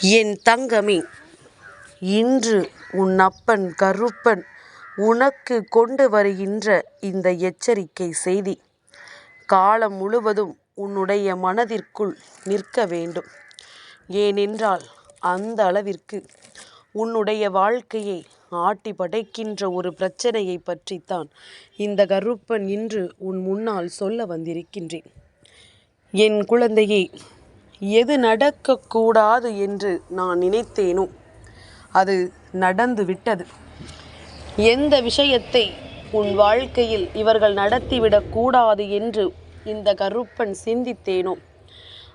என் தங்கமே இன்று உன் அப்பன் கருப்பன் உனக்கு கொண்டு வருகின்ற இந்த எச்சரிக்கை செய்தி காலம் முழுவதும் உன்னுடைய மனதிற்குள் நிற்க வேண்டும். ஏனென்றால் அந்த அளவிற்கு உன்னுடைய வாழ்க்கையை ஆட்டி படைக்கின்ற ஒரு பிரச்சனையை பற்றித்தான் இந்த கருப்பன் இன்று உன் முன்னால் சொல்ல வந்திருக்கின்றேன். என் குழந்தையே எது நடக்கக்கூடாது என்று நான் நினைத்தேனோ அது நடந்து விட்டது எந்த விஷயத்தை உன் வாழ்க்கையில் இவர்கள் நடத்திவிடக்கூடாது என்று இந்த கருப்பன் சிந்தித்தேனோ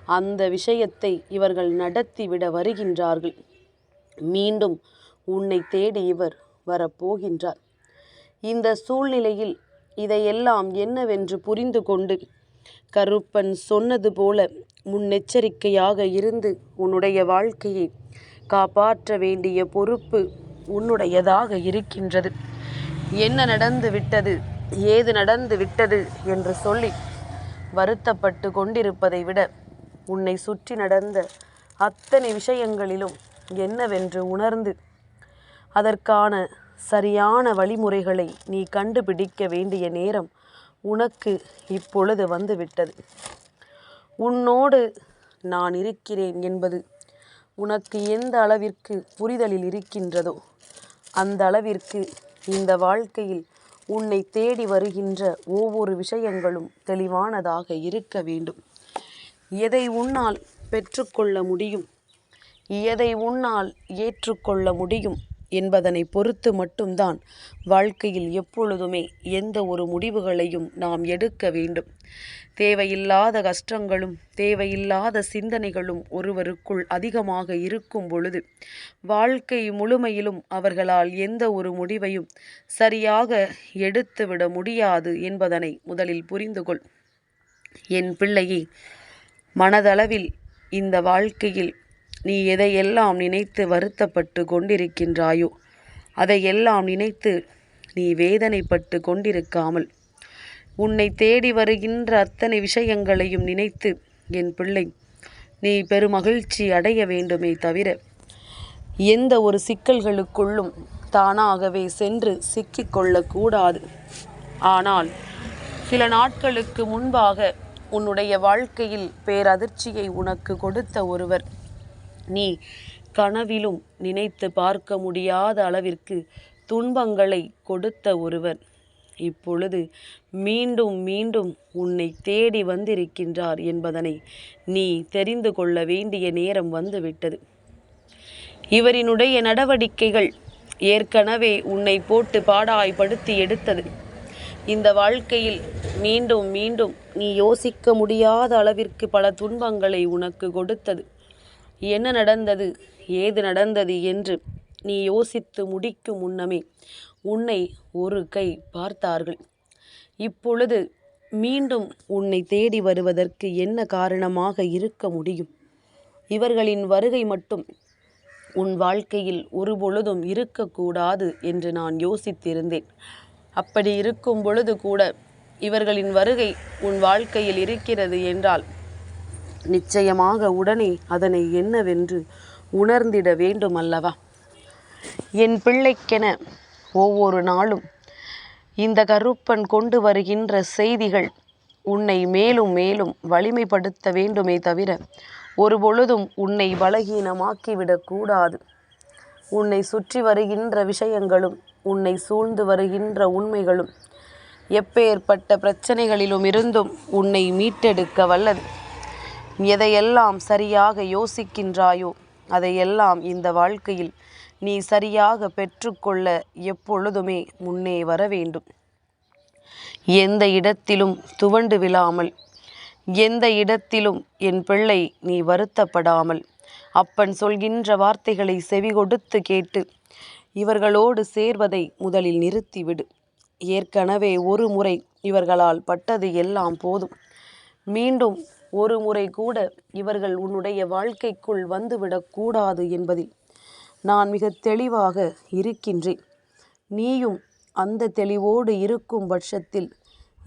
அந்த விஷயத்தை இவர்கள் நடத்திவிட வருகின்றார்கள். மீண்டும் உன்னை தேடி இவர் வரப்போகின்றார். இந்த சூழ்நிலையில் இதையெல்லாம் என்னவென்று புரிந்து கொண்டு கருப்பன் சொன்னது போல முன்னெச்சரிக்கையாக இருந்து உன்னுடைய வாழ்க்கையை காப்பாற்ற வேண்டிய பொறுப்பு உன்னுடையதாக இருக்கின்றது. என்ன நடந்து விட்டது? ஏது நடந்து விட்டது? என்று சொல்லி வருத்தப்பட்டு கொண்டிருப்பதை விட உன்னை சுற்றி நடந்த அத்தனை விஷயங்களிலும் என்னவென்று உணர்ந்து அதற்கான சரியான வழிமுறைகளை நீ கண்டுபிடிக்க வேண்டிய நேரம் உனக்கு இப்பொழுது வந்துவிட்டது. உன்னோடு நான் இருக்கிறேன் என்பது உனக்கு எந்த அளவிற்கு புரிதலில் இருக்கின்றதோ அந்த அளவிற்கு இந்த வாழ்க்கையில் உன்னை தேடி வருகின்ற ஒவ்வொரு விஷயங்களும் தெளிவானதாக இருக்க வேண்டும். எதை உன்னால் பெற்றுக்கொள்ள முடியும்? எதை உன்னால் ஏற்றுக்கொள்ள முடியும்? என்பதனை பொறுத்து மட்டும்தான் வாழ்க்கையில் எப்பொழுதுமே எந்த ஒரு முடிவுகளையும் நாம் எடுக்க வேண்டும். தேவையில்லாத கஷ்டங்களும் தேவையில்லாத சிந்தனைகளும் ஒருவருக்குள் அதிகமாக இருக்கும் பொழுது வாழ்க்கை முழுமையிலும் அவர்களால் எந்த ஒரு முடிவையும் சரியாக எடுத்துவிட முடியாது என்பதனை முதலில் புரிந்துகொள். என் பிள்ளையை மனதளவில் இந்த வாழ்க்கையில் நீ எதையெல்லாம் நினைத்து வருத்தப்பட்டு கொண்டிருக்கின்றாயோ அதையெல்லாம் நினைத்து நீ வேதனைப்பட்டு கொண்டிருக்காமல் உன்னை தேடி வருகின்ற அத்தனை விஷயங்களையும் நினைத்து என் பிள்ளை நீ பெருமகிழ்ச்சி அடைய வேண்டுமே தவிர எந்த ஒரு சிக்கல்களுக்குள்ளும் தானாகவே சென்று சிக்கிக்கொள்ளக்கூடாது ஆனால் சில நாட்களுக்கு முன்பாக உன்னுடைய வாழ்க்கையில் பேரதிர்ச்சியை உனக்கு கொடுத்த ஒருவர் நீ கனவிலும் நினைத்து பார்க்க முடியாத அளவிற்கு துன்பங்களை கொடுத்த ஒருவர் இப்பொழுது மீண்டும் மீண்டும் உன்னை தேடி வந்திருக்கின்றார் என்பதனை நீ தெரிந்து கொள்ள வேண்டிய நேரம் வந்துவிட்டது. இவரினுடைய நடவடிக்கைகள் ஏற்கனவே உன்னை போட்டு பாடாய்படுத்தி எடுத்தது. இந்த வாழ்க்கையில் மீண்டும் மீண்டும் நீ யோசிக்க முடியாத அளவிற்கு பல துன்பங்களை உனக்கு கொடுத்தது. என்ன நடந்தது? ஏது நடந்தது என்று நீ யோசித்து முடிக்கும் முன்னமே உன்னை ஒரு கை பார்த்தார்கள். இப்பொழுது மீண்டும் உன்னை தேடி வருவதற்கு என்ன காரணமாக இருக்க முடியும்? இவர்களின் வருகை மட்டும் உன் வாழ்க்கையில் ஒருபொழுதும் இருக்கக்கூடாது என்று நான் யோசித்திருந்தேன். அப்படி இருக்கும் பொழுது கூட இவர்களின் வருகை உன் வாழ்க்கையில் இருக்கிறது என்றால் நிச்சயமாக உடனே அதனை என்னவென்று உணர்ந்திட வேண்டும் அல்லவா என் பிள்ளைக்கென ஒவ்வொரு நாளும் இந்த கருப்பன் கொண்டு வருகின்ற செய்திகள் உன்னை மேலும் மேலும் வலிமைப்படுத்த வேண்டுமே தவிர ஒரு பொழுதும் உன்னை பலகீனமாக்கிவிடக்கூடாது உன்னை சுற்றி வருகின்ற விஷயங்களும் உன்னை சூழ்ந்து வருகின்ற உண்மைகளும் எப்பேற்பட்ட பிரச்சனைகளிலும் இருந்தும் உன்னை மீட்டெடுக்க வல்லது. எதையெல்லாம் சரியாக யோசிக்கின்றாயோ அதையெல்லாம் இந்த வாழ்க்கையில் நீ சரியாக பெற்றுக்கொள்ள எப்பொழுதுமே முன்னே வர வேண்டும். எந்த இடத்திலும் துவண்டு விழாமல் எந்த இடத்திலும் என் பிள்ளை நீ வருத்தப்படாமல் அப்பன் சொல்கின்ற வார்த்தைகளை செவி கொடுத்து கேட்டு இவர்களோடு சேர்வதை முதலில் நிறுத்திவிடு. ஏற்கனவே ஒரு முறை இவர்களால் பட்டது எல்லாம் போதும். மீண்டும் ஒரு முறை கூட இவர்கள் உன்னுடைய வாழ்க்கைக்குள் வந்துவிடக்கூடாது என்பதில் நான் மிக தெளிவாக இருக்கின்றேன். நீயும் அந்த தெளிவோடு இருக்கும் பட்சத்தில்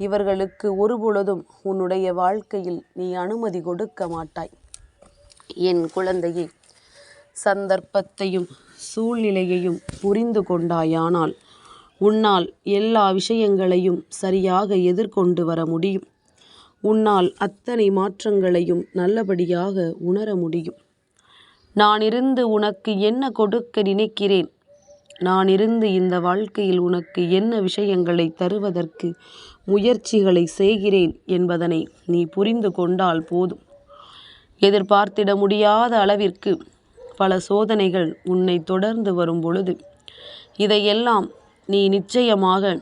இவர்களுக்கு ஒருபொழுதும் உன்னுடைய வாழ்க்கையில் நீ அனுமதி கொடுக்க மாட்டாய். என் குழந்தையே சந்தர்ப்பத்தையும் சூழ்நிலையையும் புரிந்து கொண்டாயானால் உன்னால் எல்லா விஷயங்களையும் சரியாக எதிர்கொண்டு வர முடியும். உன்னால் அத்தனை மாற்றங்களையும் நல்லபடியாக உணர முடியும். நான் இருந்து உனக்கு என்ன கொடுக்க நினைக்கிறேன்? நான் இருந்து இந்த வாழ்க்கையில் உனக்கு என்ன விஷயங்களை தருவதற்கு முயற்சிகளை செய்கிறேன் என்பதனை நீ புரிந்து கொண்டால் போதும். எதிர்பார்த்திட முடியாத அளவிற்கு பல சோதனைகள் உன்னை தொடர்ந்து வரும் பொழுது இதையெல்லாம் நீ நிச்சயமாக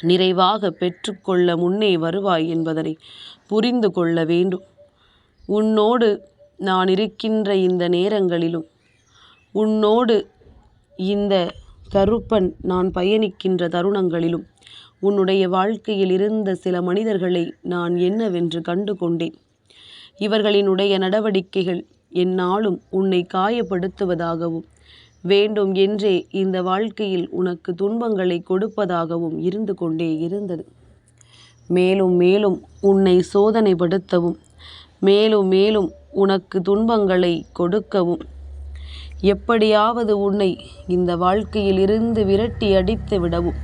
நிறைவாக பெற்றுக்கொள்ள முன்னே வருவாய் என்பதனை புரிந்து கொள்ள வேண்டும். உன்னோடு நான் இருக்கின்ற இந்த நேரங்களிலும் உன்னோடு இந்த கருப்பன் நான் பயணிக்கின்ற தருணங்களிலும் உன்னுடைய வாழ்க்கையில் இருந்த சில மனிதர்களை நான் என்னவென்று கண்டு கொண்டேன் இவர்களினுடைய நடவடிக்கைகள் என்னாலும் உன்னை காயப்படுத்துவதாகவும் வேண்டும் என்றே இந்த வாழ்க்கையில் உனக்கு துன்பங்களை கொடுப்பதாகவும் இருந்து கொண்டே இருந்தது. மேலும் மேலும் உன்னை சோதனைப்படுத்தவும் மேலும் மேலும் உனக்கு துன்பங்களை கொடுக்கவும். எப்படியாவது உன்னை இந்த வாழ்க்கையில் இருந்து விரட்டி அடித்து விடவும்.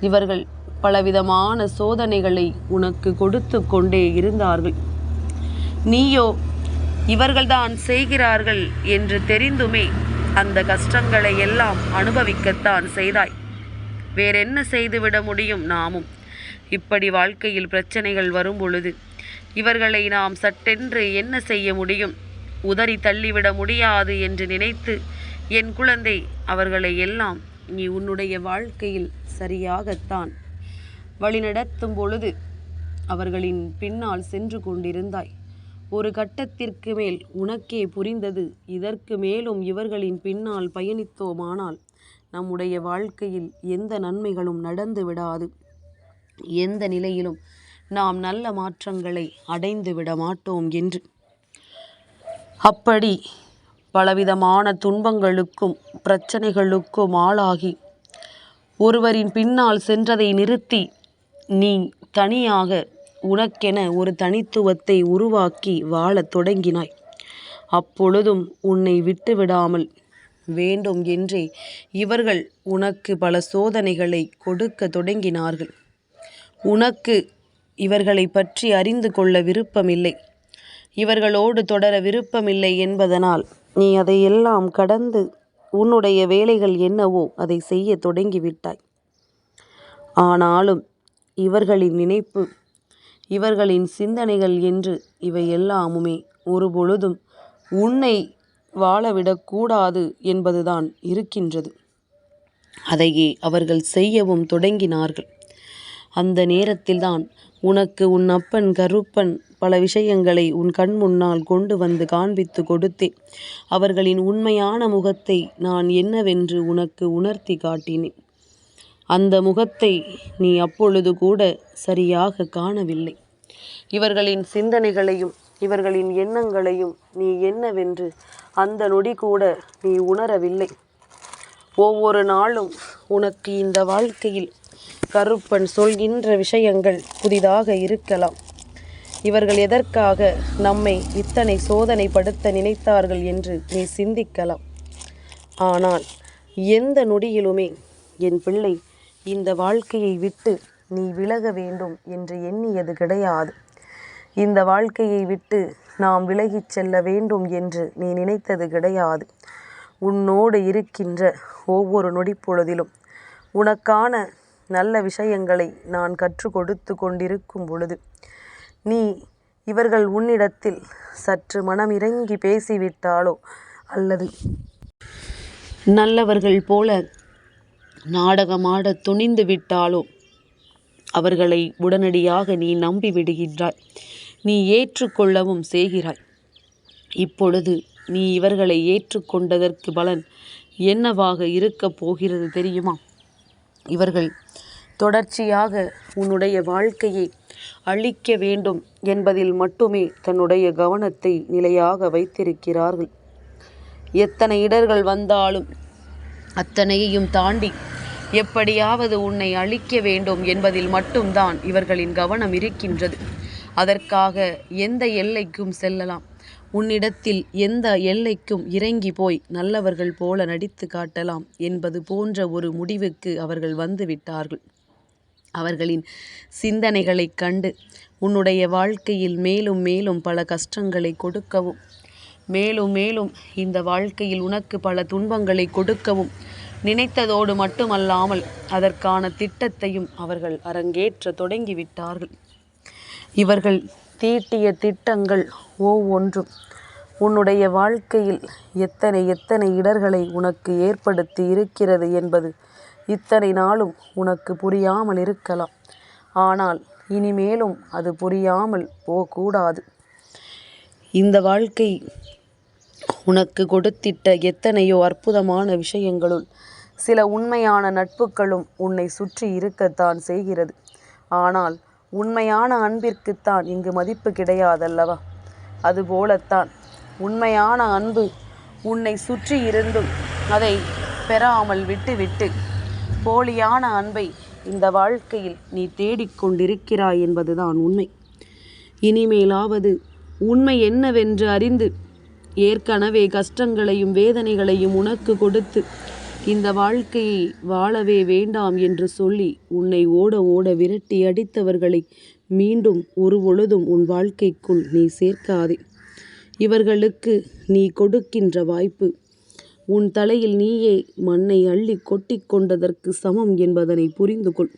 இவர்கள் பலவிதமான சோதனைகளை உனக்கு கொடுத்து கொண்டே இருந்தார்கள். நீயோ இவர்கள்தான் செய்கிறார்கள் என்று தெரிந்துமே அந்த கஷ்டங்களை எல்லாம் அனுபவிக்கத்தான் செய்தாய். வேறென்ன செய்துவிட முடியும் நாமும்? இப்படி வாழ்க்கையில் பிரச்சனைகள் வரும் பொழுது இவர்களை நாம் சட்டென்று என்ன செய்ய முடியும்? உதறி தள்ளிவிட முடியாது என்று நினைத்து என் குழந்தை அவர்களை எல்லாம் நீ உன்னுடைய வாழ்க்கையில் சரியாகத்தான் வழிநடத்தும் பொழுது அவர்களின் பின்னால் சென்று கொண்டிருந்தாய். ஒரு கட்டத்திற்கு மேல் உனக்கே புரிந்தது. இதற்கு மேலும் இவர்களின் பின்னால் பயணித்தோமானால் நம்முடைய வாழ்க்கையில் எந்த நன்மைகளும் நடந்து விடாது. எந்த நிலையிலும் நாம் நல்ல மாற்றங்களை அடைந்து விட மாட்டோம் என்று. அப்படி பலவிதமான துன்பங்களுக்கும் பிரச்சனைகளுக்கும் ஆளாகி ஒருவரின் பின்னால் சென்றதை நிறுத்தி நீ தனியாக உனக்கென ஒரு தனித்துவத்தை உருவாக்கி வாழத் தொடங்கினாய். அப்பொழுதும் உன்னை விட்டுவிடாமல் வேண்டும் என்றே இவர்கள் உனக்கு பல சோதனைகளை கொடுக்க தொடங்கினார்கள். உனக்கு இவர்களை பற்றி அறிந்து கொள்ள விருப்பமில்லை. இவர்களோடு தொடர விருப்பமில்லை என்பதனால் நீ அதையெல்லாம் கடந்து உன்னுடைய வேலைகள் என்னவோ அதை செய்ய தொடங்கிவிட்டாய். ஆனாலும் இவர்களின் நினைப்பு இவர்களின் சிந்தனைகள் என்று இவை எல்லாமுமே ஒருபொழுதும் உன்னை வாழவிடக்கூடாது என்பதுதான் இருக்கின்றது. அதையே அவர்கள் செய்யவும் தொடங்கினார்கள். அந்த நேரத்தில்தான் உனக்கு உன் அப்பன் கருப்பன் பல விஷயங்களை உன் கண் முன்னால் கொண்டு வந்து காண்பித்து கொடுத்தேன். அவர்களின் உண்மையான முகத்தை நான் என்னவென்று உனக்கு உணர்த்தி காட்டினேன். அந்த முகத்தை நீ அப்பொழுது கூட சரியாக காணவில்லை. இவர்களின் சிந்தனைகளையும் இவர்களின் எண்ணங்களையும் நீ என்னவென்று அந்த நொடி கூட நீ உணரவில்லை. ஒவ்வொரு நாளும் உனக்கு இந்த வாழ்க்கையில் கருப்பன் சொல்கின்ற விஷயங்கள் புதிதாக இருக்கலாம். இவர்கள் எதற்காக நம்மை இத்தனை சோதனைப்படுத்த நினைத்தார்கள் என்று நீ சிந்திக்கலாம். ஆனால் எந்த நொடியிலுமே என் பிள்ளை இந்த வாழ்க்கையை விட்டு நீ விலக வேண்டும் என்று எண்ணியது கிடையாது. இந்த வாழ்க்கையை விட்டு நாம் விலகிச் செல்ல வேண்டும் என்று நீ நினைத்தது கிடையாது. உன்னோடு இருக்கின்ற ஒவ்வொரு நொடிப்பொழுதிலும் உனக்கான நல்ல விஷயங்களை நான் கற்றுக் கொடுத்து கொண்டிருக்கும் பொழுது நீ இவர்கள் உன்னிடத்தில் சற்று மனம் இறங்கி பேசிவிட்டாலோ அல்லது நல்லவர்கள் போல நாடகமாட துணிந்து விட்டாலோ அவர்களை உடனடியாக நீ நம்பி விடுகின்றாய் நீ ஏற்றுக்கொள்ளவும் செய்கிறாய். இப்பொழுது நீ இவர்களை ஏற்றுக்கொண்டதற்கு பலன் என்னவாக இருக்கப் போகிறது தெரியுமா? இவர்கள் தொடர்ச்சியாக உன்னுடைய வாழ்க்கையை அழிக்க வேண்டும் என்பதில் மட்டுமே தன்னுடைய கவனத்தை நிலையாக வைத்திருக்கிறார்கள். எத்தனை இடர்கள் வந்தாலும் அத்தனையையும் தாண்டி எப்படியாவது உன்னை அழிக்க வேண்டும் என்பதில் மட்டும்தான் இவர்களின் கவனம் இருக்கின்றது. அதற்காக எந்த எல்லைக்கும் செல்லலாம். உன்னிடத்தில் எந்த எல்லைக்கும் இறங்கி போய் நல்லவர்கள் போல நடித்து காட்டலாம் என்பது போன்ற ஒரு முடிவுக்கு அவர்கள் வந்து விட்டார்கள். அவர்களின் சிந்தனைகளைக் கண்டு உன்னுடைய வாழ்க்கையில் மேலும் மேலும் பல கஷ்டங்களை கொடுக்கவும் மேலும் மேலும் இந்த வாழ்க்கையில் உனக்கு பல துன்பங்களை கொடுக்கவும் நினைத்ததோடு மட்டுமல்லாமல் அதற்கான திட்டத்தையும் அவர்கள் அரங்கேற்ற தொடங்கிவிட்டார்கள். இவர்கள் தீட்டிய திட்டங்கள் ஒவ்வொன்றும் உன்னுடைய வாழ்க்கையில் எத்தனை எத்தனை இடர்களை உனக்கு ஏற்படுத்தி இருக்கிறது என்பது இத்தனை நாளும் உனக்கு புரியாமல் இருக்கலாம். ஆனால் இனிமேலும் அது புரியாமல் போகக்கூடாது. இந்த வாழ்க்கை உனக்கு கொடுத்திட்ட எத்தனையோ அற்புதமான விஷயங்களுள் சில உண்மையான நட்புகளும் உன்னை சுற்றி இருக்கத்தான் செய்கிறது. ஆனால் உண்மையான அன்பிற்குத்தான் இங்கு மதிப்பு கிடையாதல்லவா? அதுபோலத்தான் உண்மையான அன்பு உன்னை சுற்றி இருந்தும் அதை பெறாமல் விட்டுவிட்டு போலியான அன்பை இந்த வாழ்க்கையில் நீ தேடிக்கொண்டிருக்கிறாய் என்பதுதான் உண்மை. இனிமேலாவது உண்மை என்னவென்று அறிந்து ஏற்கனவே கஷ்டங்களையும் வேதனைகளையும் உனக்கு கொடுத்து இந்த வாழ்க்கையை வாழவே வேண்டாம் என்று சொல்லி உன்னை ஓட ஓட விரட்டி அடித்தவர்களை மீண்டும் ஒரு பொழுதும் உன் வாழ்க்கைக்குள் நீ சேர்க்காதே. இவர்களுக்கு நீ கொடுக்கின்ற வாய்ப்பு உன் தலையில் நீயே மண்ணை அள்ளி கொட்டி கொண்டதற்கு சமம் என்பதனை புரிந்து கொள்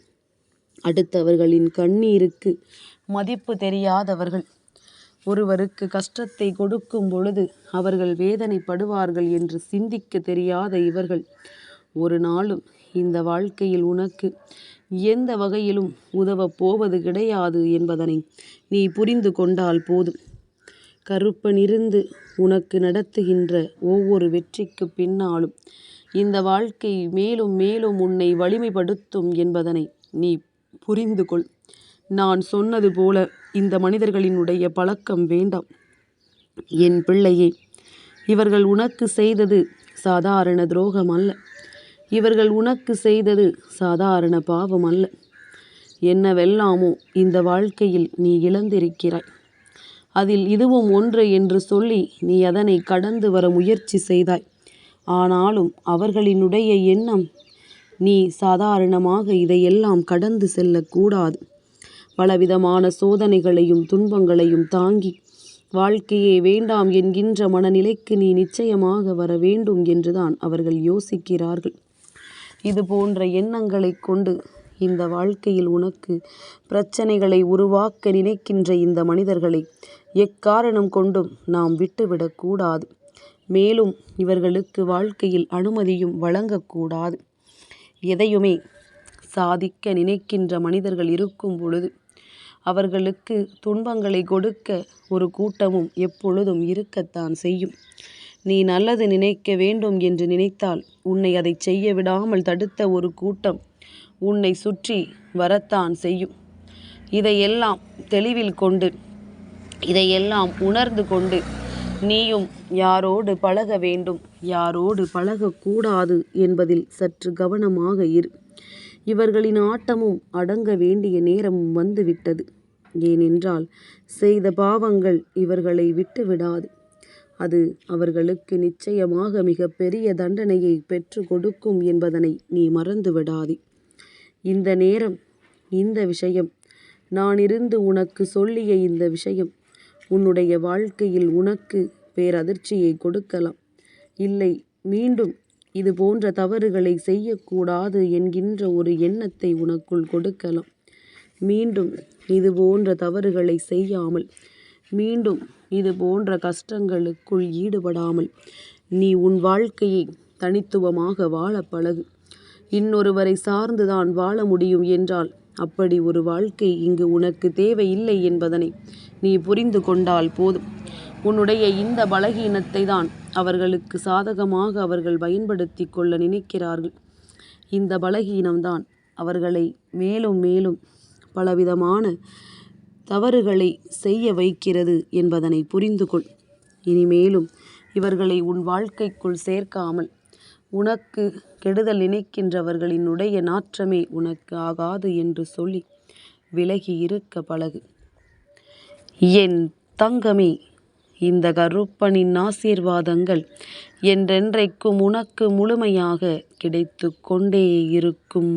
அடுத்தவர்களின் கண்ணீருக்கு மதிப்பு தெரியாதவர்கள் ஒருவருக்கு கஷ்டத்தை கொடுக்கும் பொழுது அவர்கள் வேதனைப்படுவார்கள் என்று சிந்திக்க தெரியாத இவர்கள். ஒரு நாளும் இந்த வாழ்க்கையில் உனக்கு எந்த வகையிலும் உதவப் போவது கிடையாது என்பதனை நீ புரிந்து கொண்டால் போதும். கருப்பனிருந்து உனக்கு நடத்துகின்ற ஒவ்வொரு வெற்றிக்கு பின்னாலும் இந்த வாழ்க்கை மேலும் மேலும் உன்னை வலிமைப்படுத்தும் என்பதனை நீ புரிந்து கொள் நான் சொன்னது போல இந்த மனிதர்களினுடைய பழக்கம் வேண்டாம். என் பிள்ளையே இவர்கள் உனக்கு செய்தது சாதாரண துரோகம் அல்ல. இவர்கள் உனக்கு செய்தது சாதாரண பாவம் அல்ல. என்னவெல்லாமோ இந்த வாழ்க்கையில் நீ இழந்திருக்கிறாய். அதில் இதுவும் ஒன்று என்று சொல்லி நீ அதனை கடந்து வர முயற்சி செய்தாய். ஆனாலும் அவர்களினுடைய எண்ணம் நீ சாதாரணமாக இதையெல்லாம் கடந்து செல்லக்கூடாது. பலவிதமான சோதனைகளையும் துன்பங்களையும் தாங்கி வாழ்க்கையே வேண்டாம் என்கின்ற மனநிலைக்கு நீ நிச்சயமாக வர வேண்டும் என்றுதான் அவர்கள் யோசிக்கிறார்கள். இது போன்ற எண்ணங்களை கொண்டு இந்த வாழ்க்கையில் உனக்கு பிரச்சனைகளை உருவாக்க நினைக்கின்ற இந்த மனிதர்களை எக்காரணம் கொண்டும் நாம் விட்டுவிடக்கூடாது மேலும் இவர்களுக்கு வாழ்க்கையில் அனுமதியும் வழங்கக்கூடாது. எதையுமே சாதிக்க நினைக்கின்ற மனிதர்கள் இருக்கும் பொழுது அவர்களுக்கு துன்பங்களை கொடுக்க ஒரு கூட்டமும் எப்பொழுதும் இருக்கத்தான் செய்யும். நீ நல்லது நினைக்க வேண்டும் என்று நினைத்தால் உன்னை அதை செய்ய விடாமல் தடுத்த ஒரு கூட்டம் உன்னை சுற்றி வரத்தான் செய்யும். இதையெல்லாம் தெளிவில் கொண்டு இதையெல்லாம் உணர்ந்து கொண்டு நீயும் யாரோடு பழக வேண்டும் யாரோடு பழகக்கூடாது என்பதில் சற்று கவனமாக இரு. இவர்களின் ஆட்டமும் அடங்க வேண்டிய நேரமும் வந்துவிட்டது. ஏனென்றால் செய்த பாவங்கள் இவர்களை விட்டுவிடாது. அது அவர்களுக்கு நிச்சயமாக மிக பெரிய தண்டனையை பெற்று கொடுக்கும் என்பதனை நீ மறந்து விடாதே இந்த நேரம் இந்த விஷயம் நான் இருந்து உனக்கு சொல்லிய இந்த விஷயம் உன்னுடைய வாழ்க்கையில் உனக்கு பேரதிர்ச்சியை கொடுக்கலாம். இல்லை மீண்டும் இது போன்ற தவறுகளை செய்யக்கூடாது என்கின்ற ஒரு எண்ணத்தை உனக்குள் கொடுக்கலாம். மீண்டும் இது போன்ற தவறுகளை செய்யாமல் மீண்டும் இது போன்ற கஷ்டங்களுக்குள் ஈடுபடாமல் நீ உன் வாழ்க்கையை தனித்துவமாக வாழ பழகு. இன்னொருவரை சார்ந்துதான் வாழ முடியும் என்றால் அப்படி ஒரு வாழ்க்கை இங்கு உனக்கு தேவையில்லை என்பதனை நீ புரிந்து கொண்டால் போதும். உன்னுடைய இந்த பலகீனத்தை தான் அவர்களுக்கு சாதகமாக அவர்கள் பயன்படுத்தி கொள்ள நினைக்கிறார்கள். இந்த பலகீனம்தான் அவர்களை மேலும் மேலும் பலவிதமான தவறுகளை செய்ய வைக்கிறது என்பதனை புரிந்து கொள் இனிமேலும் இவர்களை உன் வாழ்க்கைக்குள் சேர்க்காமல் உனக்கு கெடுதல் நினைக்கின்றவர்களினுடைய நாற்றமே உனக்கு ஆகாது என்று சொல்லி விலகி இருக்க பழகு. என் தங்கமே இந்த கருப்பனின் ஆசீர்வாதங்கள் என்றென்றைக்கும் உனக்கு முழுமையாக கிடைத்து கொண்டே இருக்கும்.